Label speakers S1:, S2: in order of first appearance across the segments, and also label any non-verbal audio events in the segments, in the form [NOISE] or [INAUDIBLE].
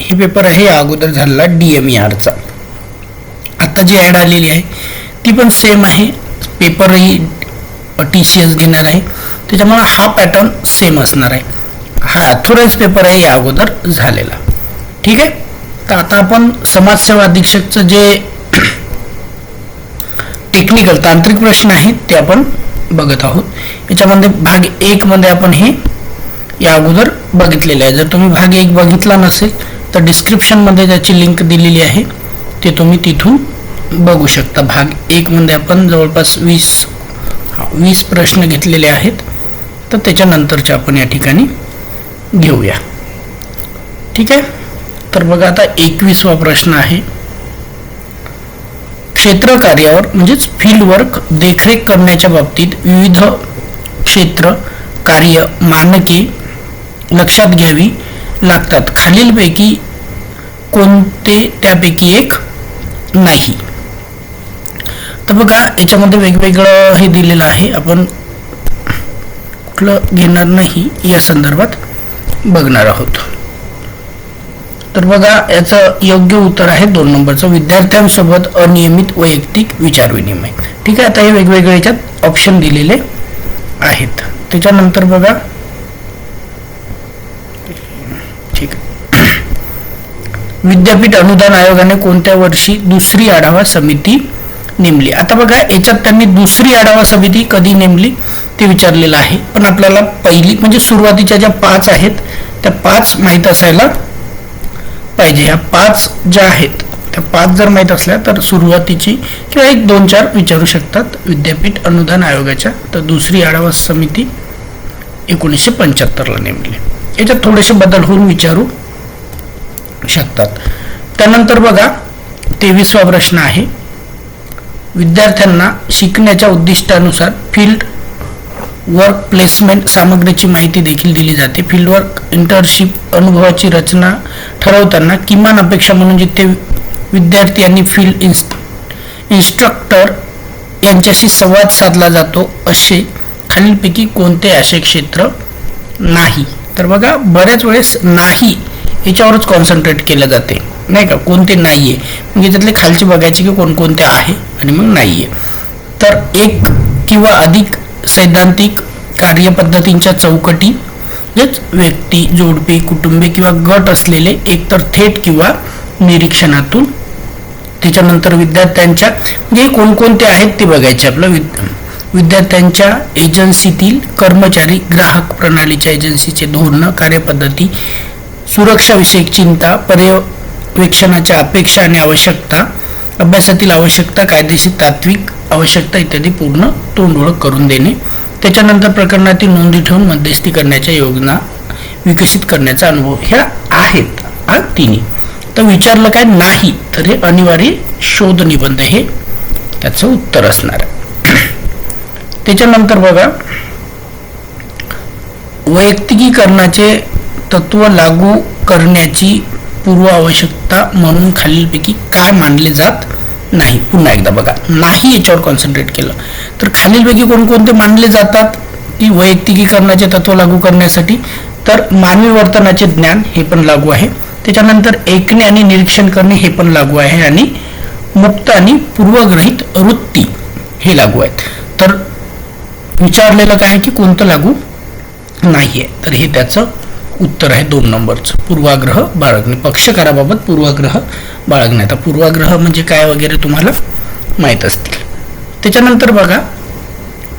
S1: हे पेपर आहे अगोदर झालेला डी एम आरचा आता जी ॲड आलेली आहे ती पण सेम आहे. पेपरही टी सी एस घेणार आहे. त्याच्यामुळे हा पॅटर्न सेम असणार आहे. हा ॲथोराईज पेपर आहे या अगोदर झालेला. ठीक आहे? तर आता आपण समाजसेवा अधीक्षकचं जे [COUGHS] टेक्निकल तांत्रिक प्रश्न आहेत ते आपण बघत आहोत. याच्यामध्ये भाग एक मध्ये आपण हे या अगोदर बघितलेले आहे. जर तुम्ही भाग एक बघितला नसेल तर डिस्क्रिप्शनमध्ये त्याची लिंक दिलेली आहे ते तुम्ही तिथून बघू शकता. भाग एकमध्ये आपण जवळपास वीस वीस प्रश्न घेतलेले आहेत. तर त्याच्यानंतरचे आपण या ठिकाणी घेऊया. ठीक आहे? तर बघा आता एकवीसवा प्रश्न आहे. क्षेत्र कार्यावर म्हणजेच फील्ड वर्क देखरेख करण्याच्या बाबतीत विविध क्षेत्र कार्य मानके लक्षात घ्यावी. लागतात. खालीलपैकी कोणते त्यापैकी एक नाही. तर बघा याच्यामध्ये वेगवेगळं हे दिलेलं आहे. आपण कुठलं घेणार नाही या संदर्भात बघणार आहोत. तर बघा याचं योग्य उत्तर आहे दोन नंबरचं. विद्यार्थ्यांसोबत अनियमित वैयक्तिक विचारविनिमय ठीक आहे आता हे वेगवेगळ्या याच्यात ऑप्शन दिलेले आहेत. त्याच्यानंतर बघा ठीक आहे. विद्यापीठ अनुदान आयोगाने कोणत्या वर्षी दुसरी आढावा समिती नेमली? आता बघा याच्यात त्यांनी दुसरी आढावा समिती कधी नेमली ते विचारलेलं आहे. पण आपल्याला पहिली म्हणजे सुरुवातीच्या ज्या पाच आहेत त्या पाच माहीत असायला पाहिजे. ह्या पाच ज्या आहेत त्या पाच जर माहीत असल्या तर सुरुवातीची किंवा एक दोन चार विचारू शकतात विद्यापीठ अनुदान आयोगाच्या. तर दुसरी आढावा समिती एकोणीसशे पंच्याहत्तरला नेमली. याच्यात थोडेसे बदल होऊन विचारू. शकतात. त्यानंतर बघा तेवीसवा प्रश्न आहे. विद्यार्थ्यांना शिकण्याच्या उद्दिष्टानुसार फील्ड वर्क प्लेसमेंट सामग्रीची माहिती देखील दिली जाते. फील्ड वर्क इंटर्नशिप अनुभवाची रचना ठरवताना किमान अपेक्षा म्हणून जिथे विद्यार्थी आणि फील्ड इन्स इन्स्ट्रक्टर यांच्याशी संवाद साधला जातो असे खालीलपैकी कोणते असे क्षेत्र नाही. तर बघा बऱ्याच वेळेस नाही याच्यावरच कॉन्सन्ट्रेट केलं जाते. नाही का? कोणते नाही आहे म्हणजे त्यातले खालचे बघायचे की कोणकोणते आहे आणि मग नाही आहे तर एक किंवा अधिक सैद्धांतिक कार्यपद्धतींच्या चौकटी म्हणजेच व्यक्ती जोडपे कुटुंबे किंवा गट असलेले एकतर थेट किंवा निरीक्षणातून. त्याच्यानंतर विद्यार्थ्यांच्या जे कोणकोणते आहेत ते बघायचे आपलं. विद विद्यार्थ्यांच्या एजन्सीतील कर्मचारी ग्राहक प्रणालीच्या एजन्सीचे धोरणं कार्यपद्धती सुरक्षाविषयक चिंता पर्यवेक्षणाच्या अपेक्षा आणि आवश्यकता अभ्यासातील आवश्यकता कायदेशीर तात्विक आवश्यकता इत्यादी पूर्ण तोंडओळख करून देणे त्याच्यानंतर प्रकरणातील नोंदी ठेवून मध्यस्थी करण्याच्या योजना विकसित करण्याचा अनुभव ह्या आहेत हा तिन्ही. तर विचारलं काय? नाही. तर हे अनिवार्य शोध निबंध हे त्याचं उत्तर असणार. आहे त्याच्यानंतर बघा वैयक्तिकीकरणाचे तत्व लागू करण्याची पूर्व आवश्यकता म्हणून खालीलपैकी काय मानले जात नाही. पुन्हा एकदा बघा. नाही याच्यावर कॉन्सन्ट्रेट केलं. तर खालीलपैकी कोणकोणते मानले जातात? की वैयक्तिकीकरणाचे तत्व लागू करण्यासाठी? तर मानवी वर्तनाचे ज्ञान हे पण लागू आहे. त्याच्यानंतर ऐकणे आणि निरीक्षण करणे हे पण लागू आहे. आणि मुक्त आणि पूर्वग्रहित वृत्ती हे लागू आहेत. तर विचारलेलं काय की कोणतं लागू नाही आहे तर हे त्याचं उत्तर आहे दोन नंबरचं. पूर्वाग्रह बाळगणे. पक्षकाराबाबत पूर्वाग्रह बाळगणे. आता पूर्वाग्रह म्हणजे काय वगैरे तुम्हाला माहीत असतील. त्याच्यानंतर बघा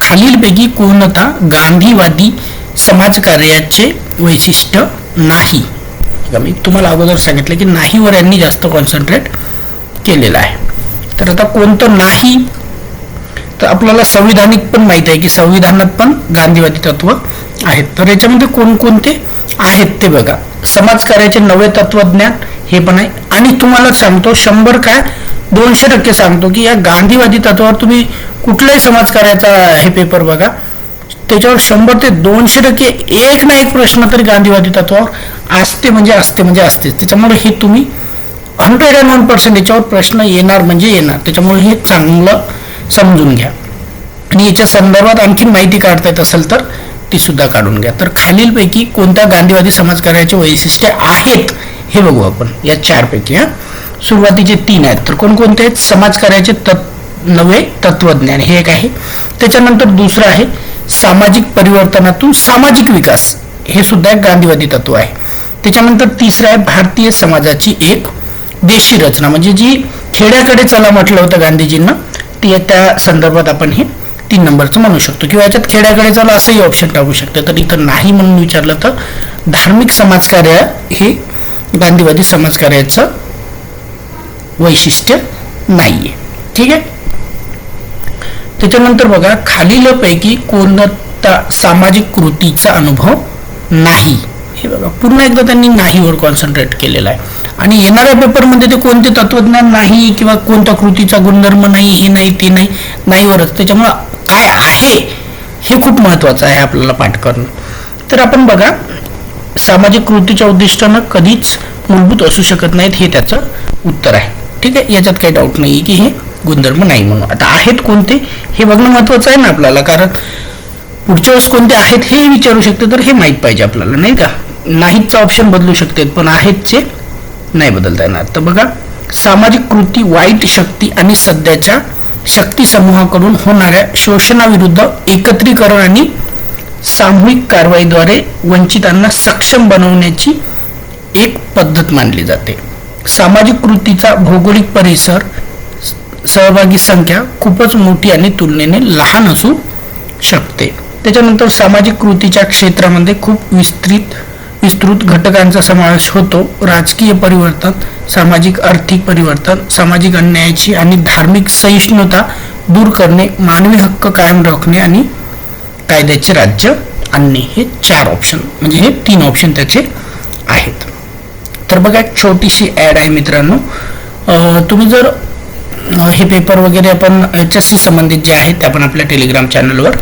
S1: खालीलपैकी कोणता गांधीवादी समाजकार्याचे वैशिष्ट्य नाही. मी तुम्हाला अगोदर सांगितलं की नाहीवर यांनी जास्त कॉन्सन्ट्रेट केलेलं आहे. तर आता कोणतं नाही? तर आपल्याला संविधानिक पण माहिती आहे की संविधानात पण गांधीवादी तत्व आहेत. तर याच्यामध्ये कोणकोणते? आहेत ते बघा. समाजकार्याचे नवे तत्वज्ञान हे पण आहे. आणि तुम्हाला सांगतो शंभर काय दोनशे टक्के सांगतो की या गांधीवादी तत्वावर तुम्ही कुठल्याही समाजकार्याचा हे पेपर बघा. त्याच्यावर शंभर ते दोनशे टक्के एक ना एक प्रश्न तरी गांधीवादी तत्वावर असते म्हणजे असते म्हणजे असते. त्याच्यामुळे हे तुम्ही हंड्रेड अँड वन पर्सेंट याच्यावर प्रश्न येणार म्हणजे येणार. त्याच्यामुळे हे चांगलं समजून घ्या. आणि याच्या संदर्भात आणखी माहिती काढता येत असेल तर ती सुद्धा काढून घ्या. तर खालीलपैकी कोणत्या गांधीवादी समाजकार्याचे वैशिष्ट्य आहेत हे बघू आपण. या चारपैकी हा. सुरुवातीचे तीन आहेत. तर कोणकोणते आहेत? समाजकार्याचे तत् नवे तत्वज्ञान हे एक आहे. त्याच्यानंतर दुसरं आहे सामाजिक परिवर्तनातून सामाजिक विकास. हे सुद्धा एक गांधीवादी तत्व आहे. त्याच्यानंतर तिसरं आहे भारतीय समाजाची एक देशी रचना. म्हणजे जी खेड्याकडे चला म्हटलं होतं गांधीजींना ती त्या संदर्भात आपण हे तीन नंबरचं म्हणू शकतो. किंवा याच्यात खेड्याकडे चला असंही ऑप्शन टाकू शकतं. तर इथं नाही म्हणून विचारलं तर धार्मिक समाजकार्य हे गांधीवादी समाजकार्याचं वैशिष्ट्य नाहीये. ठीक आहे? त्याच्यानंतर बघा खालीलपैकी कोणता सामाजिक कृतीचा अनुभव नाही? हे बघा पुन्हा एकदा त्यांनी नाहीवर कॉन्सन्ट्रेट केलेला आहे. आणि येणाऱ्या पेपरमध्ये ते कोणते तत्वज्ञान नाही किंवा कोणत्या कृतीचा गुणधर्म नाही हे नाही ते नाही नाहीवरच. त्याच्यामुळं काय आहे? हे खूप महत्वाचं आहे आपल्याला पाठ करणं. तर आपण बघा सामाजिक कृतीच्या उद्दिष्टानं कधीच मूलभूत असू शकत नाहीत हे त्याचं उत्तर आहे. ठीक आहे? याच्यात काही डाऊट नाही की हे गुणधर्म नाही म्हणून. आता आहेत कोणते? हे बघणं महत्वाचं आहे ना आपल्याला कारण पुढच्या वेळेस कोणते आहेत हे विचारू शकते तर हे माहीत पाहिजे आपल्याला नाही का? नाहीतचा ऑप्शन बदलू शकते पण आहेतचे नाही बदलता येणार. तर बघा सामाजिक कृती वाईट शक्ती आणि सध्याच्या शक्ती समूहाकडून होणाऱ्या शोषणाविरुद्ध एकत्रीकरण आणि सामूहिक कारवाईद्वारे वंचितांना सक्षम बनवण्याची एक पद्धत मानली जाते. सामाजिक कृतीचा भौगोलिक परिसर सहभागी संख्या खूपच मोठी आणि तुलनेने लहान असू शकते. त्याच्यानंतर सामाजिक कृतीच्या क्षेत्रामध्ये खूप विस्तृत विस्तृत घटकांचा समावेश होतो. राजकीय परिवर्तन सामाजिक आर्थिक परिवर्तन सामाजिक अन्यायाची आणि धार्मिक सहिष्णुता दूर करणे मानवी हक्क कायम राखणे आणि कायद्याचे राज्य आणणे हे चार ऑप्शन म्हणजे हे तीन ऑप्शन त्याचे आहेत. तर बघा एक छोटीशी ॲड आहे मित्रांनो. तुम्ही जर हे पेपर वगैरे आपण याच्याशी संबंधित जे आहेत ते आपण आपल्या टेलिग्राम चॅनलवर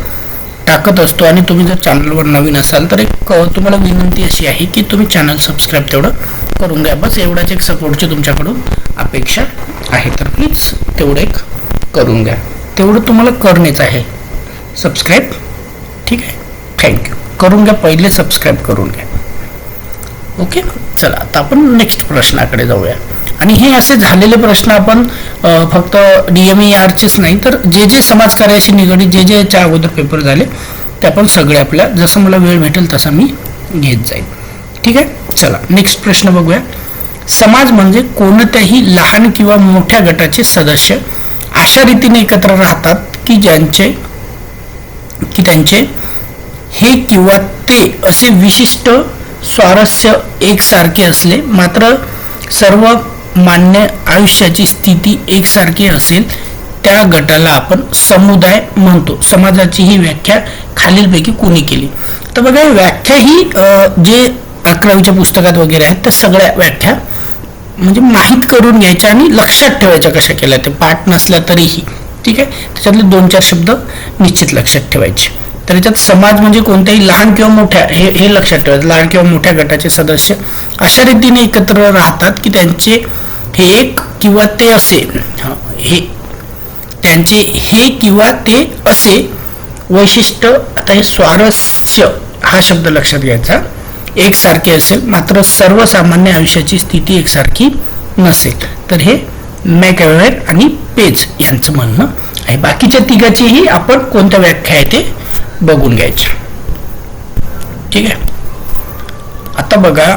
S1: टाकत असतो आणि तुम्ही जर चॅनलवर नवीन असाल तर एक तुम्हाला विनंती अशी आहे की तुम्ही चॅनल सबस्क्राईब तेवढं करून घ्या. बस एवढाच एक सपोर्टची तुमच्याकडून अपेक्षा आहे. तर प्लीज तेवढं एक करून घ्या. तेवढं तुम्हाला करणेच आहे. सबस्क्राईब ठीक आहे. थँक्यू करून घ्या पहिले सबस्क्राईब करून घ्या. ओके चला आता आपण नेक्स्ट प्रश्नाकडे जाऊया. आणि हे असे झालेले प्रश्न आपण फक्त डीएमई आरचेच नाही तर जे जे समाजकार्याशी निगडीत जे जे याच्या अगोदर पेपर झाले ते आपण सगळे आपल्या जसं मला वेळ भेटेल तसा मी घेत जाईल ठीक आहे? चला नेक्स्ट प्रश्न बघूया. समाज म्हणजे कोणत्याही लहान किंवा मोठ्या गटाचे सदस्य अशा रीतीने एकत्र राहतात की ज्यांचे की त्यांचे हे किंवा ते असे विशिष्ट स्वारस्य एकसारखे असले मात्र सर्व मान्य आयुष्याची स्थिती एकसारखी असेल त्या गटाला आपण समुदाय म्हणतो. समाजाची ही व्याख्या खालीलपैकी कोणी केली? तर बघा व्याख्या ही जे अकरावीच्या पुस्तकात वगैरे आहेत त्या सगळ्या व्याख्या म्हणजे माहीत करून घ्यायच्या आणि लक्षात ठेवायच्या कशा केल्या ते पाठ नसल्या तरीही. ठीक आहे? त्याच्यातले दोन चार शब्द निश्चित लक्षात ठेवायचे. तर याच्यात समाज म्हणजे कोणत्याही लहान किंवा मोठ्या हे हे लक्षात ठेवायचं लहान किंवा मोठ्या गटाचे सदस्य अशा रीतीने एकत्र राहतात की त्यांचे हे एक किंवा ते असे. हे त्यांचे हे किंवा ते असे वैशिष्ट्य आता हे स्वारस्य हा शब्द लक्षात घ्यायचा. एकसारखे असेल मात्र सर्वसामान्य आयुष्याची स्थिती एकसारखी नसेल तर हे मॅकॅवेअर आणि पेज यांचं म्हणणं आहे. बाकीच्या तिघाचीही आपण कोणत्या व्याख्या आहे ते बघून घ्यायचे. ठीक आहे? आता बघा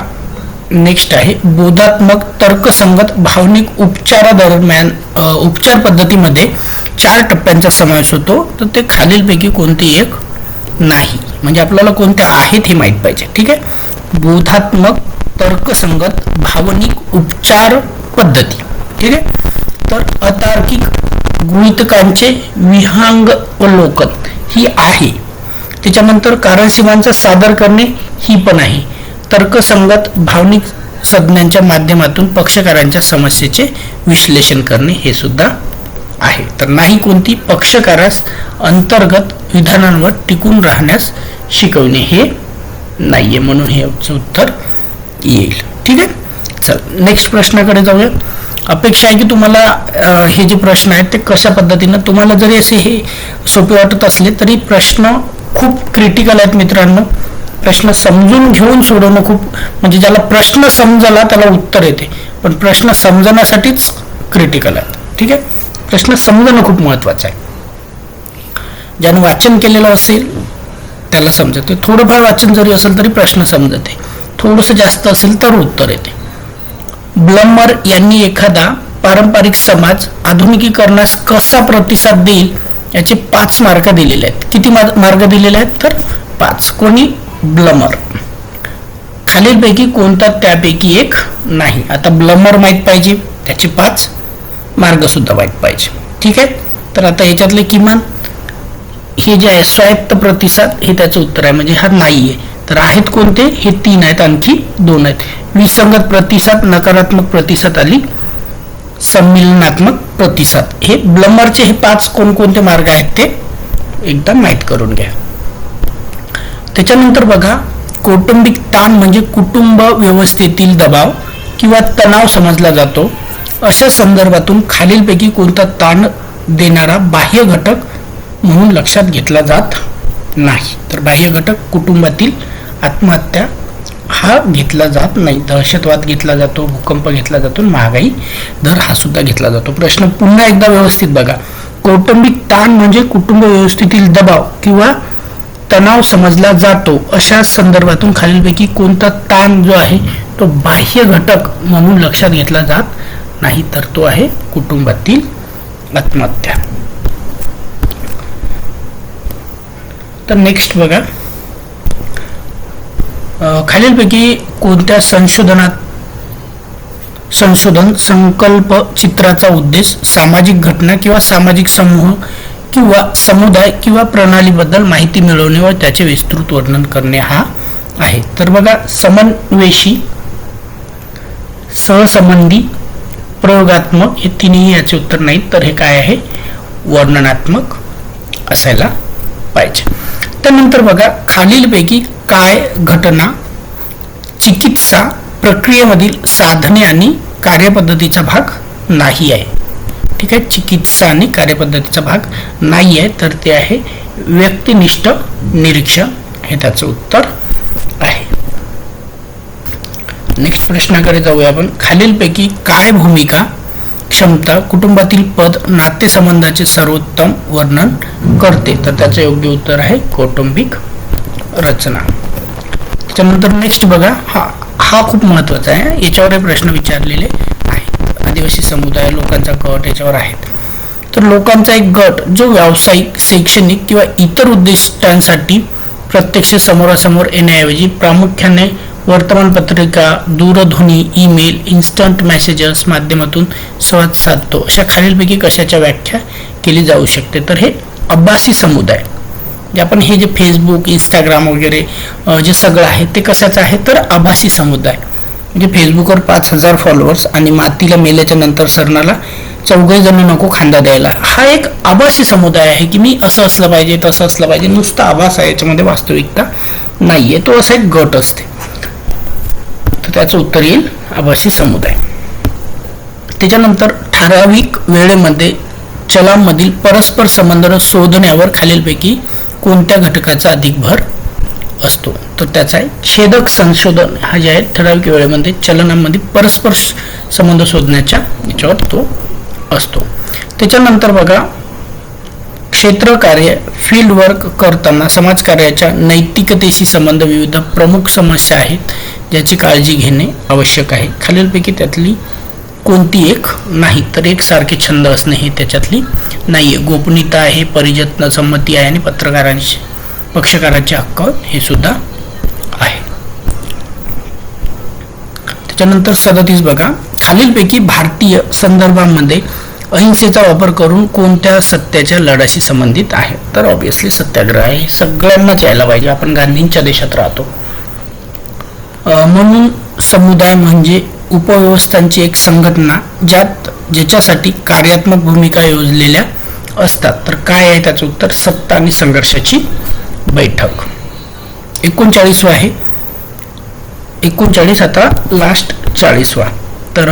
S1: नेक्स्ट आहे बोधात्मक तर्कसंगत भावनिक उपचारादरम्यान उपचार पद्धतीमध्ये चार टप्प्यांचा समावेश होतो. तर ते खालीलपैकी कोणती एक नाही. म्हणजे आपल्याला कोणत्या आहेत हे माहीत पाहिजे. ठीक आहे? बोधात्मक तर्कसंगत भावनिक उपचार पद्धती. ठीक आहे? तर अतार्किक गृहितकांचे विहंगवलोकन ही आहे. त्याच्यानंतर कारणसीमांचा सादर करणे ही पण आहे. तर्कसंगत भावनिक संज्ञांच्या माध्यमातून पक्षकारांच्या समस्येचे विश्लेषण करणे हे सुद्धा आहे. तर नाही कोणती पक्षकारास अंतर्गत विधानांवर टिकून राहण्यास शिकवणे हे नाहीये म्हणून हे उत्तर येईल. ठीक आहे? चल नेक्स्ट प्रश्नाकडे जाऊया अपेक्षा आहे की तुम्हाला हे जे प्रश्न आहेत ते कशा पद्धतीनं तुम्हाला जरी असे हे सोपे वाटत असले तरी प्रश्न खूप क्रिटिकल आहेत मित्रांनो. प्रश्न समजून घेऊन सोडवणं खूप म्हणजे ज्याला प्रश्न समजला त्याला उत्तर येते. पण प्रश्न समजण्यासाठीच क्रिटिकल आहेत. ठीक आहे? प्रश्न समजणं खूप महत्वाचं आहे. ज्यानं वाचन केलेलं असेल त्याला समजते. थोडंफार वाचन जरी असेल तरी प्रश्न समजते. थोडंसं जास्त असेल तर उत्तर येते. ब्लमर यांनी एखादा पारंपरिक समाज आधुनिकीकरणास कसा प्रतिसाद देईल याचे पाच मार्ग दिलेले आहेत. किती मार्ग दिलेले आहेत तर? पाच. कोणी? ब्लमर. खालीलपैकी कोणता त्यापैकी एक नाही. आता ब्लमर माहीत पाहिजे. त्याचे पाच मार्ग सुद्धा माहीत पाहिजे. ठीक आहे? तर आता याच्यातले किमान हे जे आहे स्वायत्त प्रतिसाद हे त्याचं उत्तर आहे. म्हणजे हा नाही आहे तर आहेत कोणते? हे तीन आहेत. आणखी दोन आहेत. विसंगत प्रतिसाद नकारात्मक प्रतिसाद आली संमिलनात्मक प्रतिसाद. हे ब्लमरचे हे पाच कोणकोणते मार्ग आहेत ते एकदा माहीत करून घ्या. त्याच्यानंतर बघा कौटुंबिक ताण म्हणजे कुटुंब व्यवस्थेतील दबाव किंवा तणाव समजला जातो. अशा संदर्भातून खालीलपैकी कोणता ताण देणारा बाह्य घटक म्हणून लक्षात घेतला जात नाही. तर बाह्य घटक कुटुंबातील आत्महत्या हा घेतला जात नाही. दहशतवाद घेतला जातो भूकंप घेतला जातो महागाई दर हा सुद्धा घेतला जातो. प्रश्न पुन्हा एकदा व्यवस्थित बघा. कौटुंबिक ताण म्हणजे कुटुंब व्यवस्थेतील दबाव किंवा तणाव समजला जातो. अशा संदर्भातून खालीलपैकी कोणता ताण जो आहे तो बाह्य घटक म्हणून लक्षात घेतला जात नाही तर तो आहे कुटुंबातील आत्महत्या. तर नेक्स्ट बघा. खालीलपैकी कोणत्या संशोधनात संशोधन संकल्प चित्राचा उद्देश सामाजिक घटना किंवा सामाजिक समूह किंवा समुदाय किंवा प्रणालीबद्दल माहिती मिळवणे व त्याचे विस्तृत वर्णन करणे हा आहे. तर बघा समन्वेषी सहसंबंधी प्रयोगात्मक हे तिन्ही याचे उत्तर नाहीत तर हे काय आहे? वर्णनात्मक असायला पाहिजे. त्यानंतर बघा खालीलपैकी काय घटना चिकित्सा प्रक्रियेमधील साधने आणि कार्यपद्धतीचा भाग नाही आहे. ठीक आहे चिकित्सा आणि कार्यपद्धतीचा भाग नाही आहे तर ते आहे व्यक्तिनिष्ठ निरीक्षण. हे त्याचं उत्तर आहे. नेक्स्ट प्रश्नाकडे जाऊया आपण. खालीलपैकी काय भूमिका क्षमता कुटुंबातील पद नातेसंबंधाचे सर्वोत्तम वर्णन करते? तर त्याचं योग्य उत्तर आहे कौटुंबिक रचना. त्याच्यानंतर नेक्स्ट बघा. हा हा खूप महत्त्वाचा आहे. याच्यावर प्रश्न विचारलेले समुदाय लोकांचा गट याच्यावर आहेत. तर लोकांचा एक गट जो व्यावसायिक शैक्षणिक किंवा इतर उद्दिष्टांसाठी प्रत्यक्ष समोरासमोर येण्याऐवजी प्रामुख्याने वर्तमानपत्रिका दूरध्वनी ईमेल इन्स्टंट मेसेजेस माध्यमातून संवाद साधतो. अशा खालीलपैकी कशाच्या व्याख्या केली जाऊ शकते? तर हे अब्बासी समुदाय. जे आपण हे जे फेसबुक इंस्टाग्राम वगैरे जे सगळं आहे ते कशाचं आहे? तर आभासी समुदाय. म्हणजे फेसबुकवर पाच हजार फॉलोअर्स आणि मातीला मेल्याच्या नंतर सरणाला चौघही जण नको खांदा द्यायला. हा एक आभासी समुदाय आहे की मी असं असलं पाहिजे तसं असलं पाहिजे. नुसतं आभास आहे याच्यामध्ये वास्तविकता नाहीये. तो असा एक गट असते. तर त्याचं उत्तर येईल आभासी समुदाय. त्याच्यानंतर ठराविक वेळेमध्ये चलांमधील परस्पर संबंध शोधण्यावर खालीलपैकी कोणत्या घटकाचा अधिक भर? असतो. तर त्याचा आहे छेदक संशोधन हा जे आहे ठराविक वेळेमध्ये चलनामध्ये परस्पर संबंध शोधण्याच्या याच्यावर तो असतो. त्याच्यानंतर बघा क्षेत्र कार्य फील्ड वर्क करताना समाजकार्याच्या नैतिकतेशी संबंध विविध प्रमुख समस्या आहेत ज्याची काळजी घेणे आवश्यक आहे. खालीलपैकी त्यातली कोणती एक नाही तर एक सारखे छंद असणे हे त्याच्यातली नाही आहे गोपनीयता आहे परिजत्न संमती आहे आणि पत्रकारांशी पक्षकाराचे हक्क हे सुद्धा आहे. त्याच्यानंतर सदतीस बघा. खालीलपैकी भारतीय संदर्भांमध्ये अहिंसेचा वापर करून कोणत्या सत्याच्या लढ्याशी संबंधित आहे? तर ऑब्विसली सत्याग्रह आहे. सगळ्यांनाच यायला पाहिजे. आपण गांधींच्या देशात राहतो. म्हणून समुदाय म्हणजे उपव्यवस्थांची एक संघटना ज्यात ज्याच्यासाठी कार्यात्मक भूमिका योजलेल्या असतात. तर काय आहे त्याचं उत्तर? सत्ता आणि संघर्षाची बैठक. एकोणचाळीसवा आहे. एकोणचाळीस आता लास्ट चाळीसवा. तर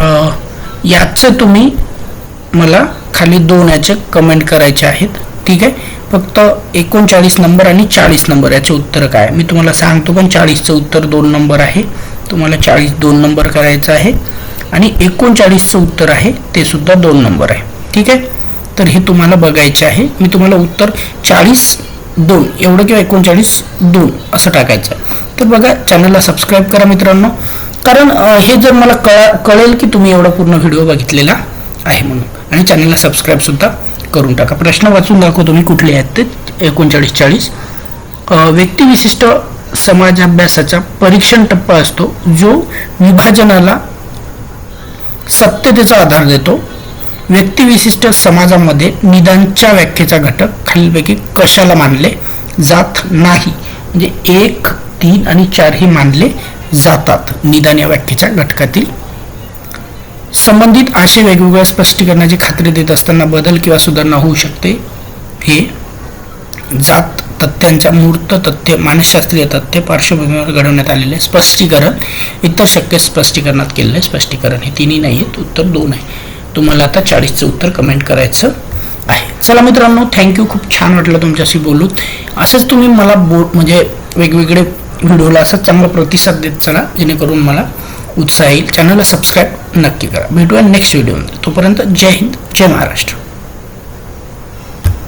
S1: याचं तुम्ही मला खाली दोन याचे कमेंट करायचे आहेत. ठीक आहे? फक्त एकोणचाळीस नंबर आणि चाळीस नंबर याचे उत्तर काय मी तुम्हाला सांगतो पण चाळीसचं उत्तर दोन नंबर आहे. तुम्हाला चाळीस दोन नंबर करायचं आहे. आणि एकोणचाळीसचं उत्तर आहे ते सुद्धा दोन नंबर आहे. ठीक आहे? तर हे तुम्हाला बघायचे आहे. मी तुम्हाला उत्तर चाळीस दोन एवढं किंवा एकोणचाळीस दोन असं टाकायचं आहे. तर बघा चॅनलला सबस्क्राईब करा मित्रांनो. कारण हे जर मला कळा कळेल की तुम्ही एवढा पूर्ण व्हिडिओ बघितलेला आहे म्हणून. आणि चॅनलला सबस्क्राईब सुद्धा करून टाका. प्रश्न वाचून दाखवतो मी कुठले आहेत ते एकोणचाळीस चाळीस. व्यक्तिविशिष्ट समाज अभ्यासाचा परीक्षण टप्पा असतो जो विभाजनाला सत्यतेचा आधार देतो. व्यक्तिविशिष्ट समाजामध्ये निदानच्या व्याख्येचा घटक खालीलपैकी कशाला मानले जात नाही? म्हणजे एक तीन आणि चार हे मानले जातात निदान या व्याख्येच्या घटकातील. संबंधित आशय वेगवेगळ्या स्पष्टीकरणाची खात्री देत असताना बदल किंवा सुधारणा होऊ शकते. हे जात तथ्यांच्या मूर्त तथ्य मानसशास्त्रीय तथ्य पार्श्वभूमीवर घडवण्यात आलेले स्पष्टीकरण इतर शक्य स्पष्टीकरणात केलेले स्पष्टीकरण हे तिन्ही नाही आहेत उत्तर दोन आहे. तुम्हाला आता चाळीसचं उत्तर कमेंट करायचं आहे. चला मित्रांनो थँक्यू खूप छान वाटलं तुमच्याशी बोलून. असंच तुम्ही मला बो म्हणजे वेगवेगळे व्हिडिओला असं चांगला प्रतिसाद देत चला जेणेकरून मला उत्साह येईल. चॅनलला सबस्क्राईब नक्की करा. भेटूया नेक्स्ट व्हिडिओमध्ये तोपर्यंत जय हिंद जय महाराष्ट्र.